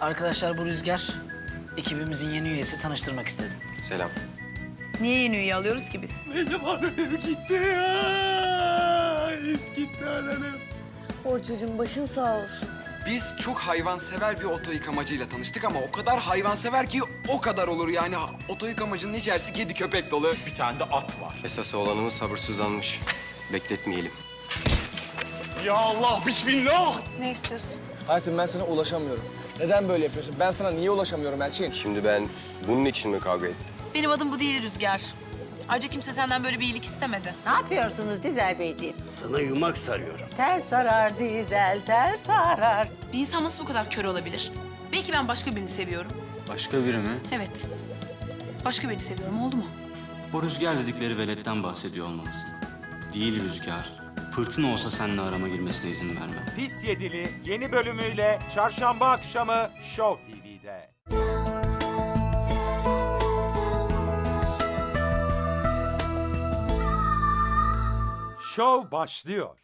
Arkadaşlar bu Rüzgar, ekibimizin yeni üyesi tanıştırmak istedim. Selam. Niye yeni üye alıyoruz ki biz? Benim annem gitti ya. Gitti annem. Orçucuğum başın sağ olsun. Biz çok hayvansever bir oto yıkamacıyla tanıştık ama o kadar hayvansever ki o kadar olur yani. Oto yıkamacının içerisi kedi köpek dolu. Bir tane de at var. Esası olanımız sabırsızlanmış. Bekletmeyelim. Ya Allah bismillah. Ne istiyorsun? Hayatım ben sana ulaşamıyorum. Neden böyle yapıyorsun? Ben sana niye ulaşamıyorum Elçin? Şimdi ben bunun için mi kavga ettim? Benim adım bu değil Rüzgar. Ayrıca kimse senden böyle bir iyilik istemedi. Ne yapıyorsunuz Dizel Beyciğim? Sana yumak sarıyorum. Tel sarar Dizel, tel sarar. Bir insan nasıl bu kadar kör olabilir? Belki ben başka birini seviyorum. Başka biri mi? Evet. Başka birini seviyorum oldu mu? O rüzgar dedikleri veletten bahsediyor olmalısın. Değil rüzgar. Fırtına olsa seninle arama girmesine izin vermem. Pis Yedili yeni bölümüyle çarşamba akşamı Show TV'de. Show başlıyor.